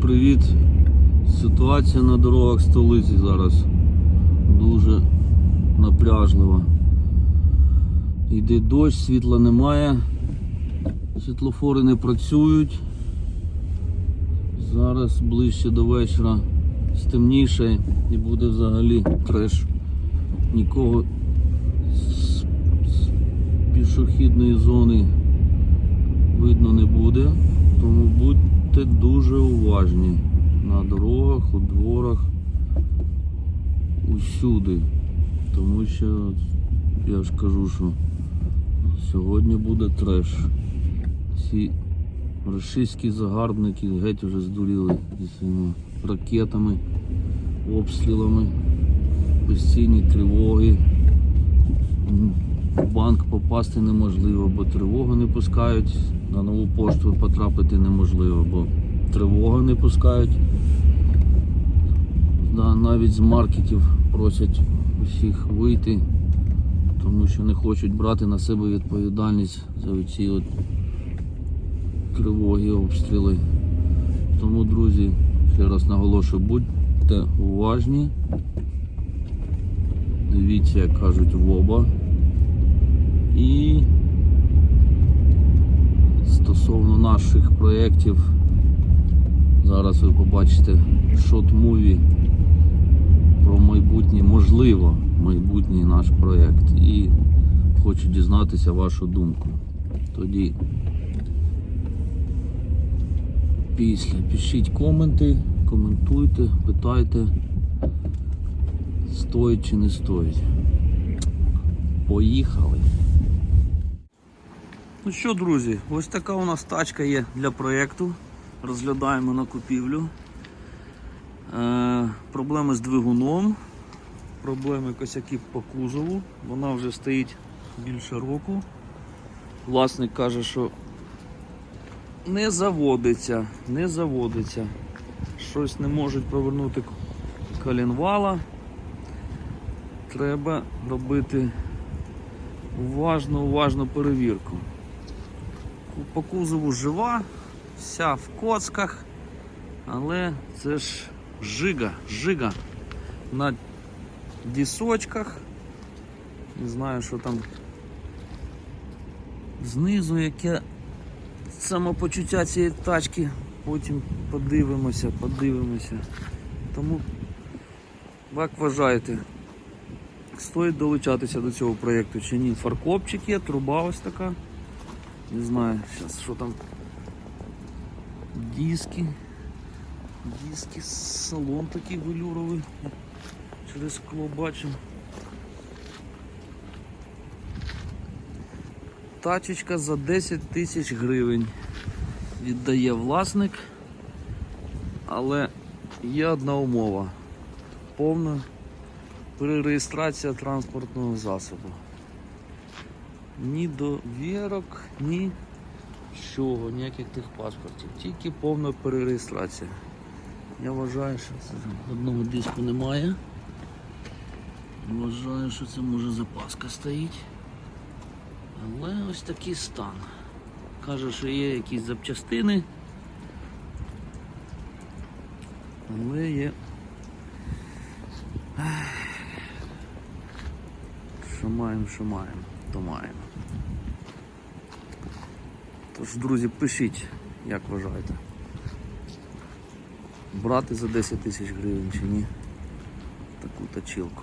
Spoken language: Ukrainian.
привіт! Ситуація на дорогах столиці зараз дуже напряжлива. Йде дощ, світла немає, світлофори не працюють. Зараз ближче до вечора стемніше і буде взагалі треш. Нікого з, пішохідної зони видно не буде, тому будьте дуже уважні на дорогах, у дворах, усюди. Тому що я ж кажу, що сьогодні буде треш. Ці російські загарбники геть вже здуріли зі своїми ракетами, обстрілами, постійні тривоги. В банк попасти неможливо, бо тривогу не пускають. На нову пошту потрапити неможливо, бо тривога не пускають. Да, навіть з маркетів просять усіх вийти, тому що не хочуть брати на себе відповідальність за ці от тривоги, обстріли. Тому, друзі, ще раз наголошую, будьте уважні. Дивіться, як кажуть, в оба. І стосовно наших проєктів, зараз ви побачите шот-муві про майбутнє, можливо, майбутній наш проєкт. І хочу дізнатися вашу думку. Тоді після пишіть коменти, коментуйте, питайте, стоїть чи не стоїть. Поїхали. Ну що, друзі, ось така у нас тачка є для проєкту. Розглядаємо на купівлю. Е, проблеми з двигуном, проблеми косяки по кузову. Вона вже стоїть більше року. Власник каже, що не заводиться, не заводиться. Щось не можуть провернути колінвала. Треба робити уважно, уважно перевірку. По кузову жива, вся в коцках, але це ж жига, жига на дісочках. Не знаю, що там знизу, яке самопочуття цієї тачки. Потім подивимося, подивимося. Тому, як вважаєте, стоїть долучатися до цього проєкту чи ні? Фаркопчик є, труба ось така. Не знаю, зараз що там. Диски. Диски, салон такий велюровий. Через скло бачимо. Тачечка за 10 тисяч гривень віддає власник, але є одна умова. Повна перереєстрація транспортного засобу. Ні довірок, ні чого, ніяких тих паспортів. Тільки повна перереєстрація. Я вважаю, що це одного диску немає. Вважаю, що це може запаска стоїть. Але ось такий стан. Каже, що є якісь запчастини. Але є. Що маємо, що маємо, то маємо. Тож, друзі, пишіть, як вважаєте. Брати за 10 тисяч гривень чи ні таку точилку.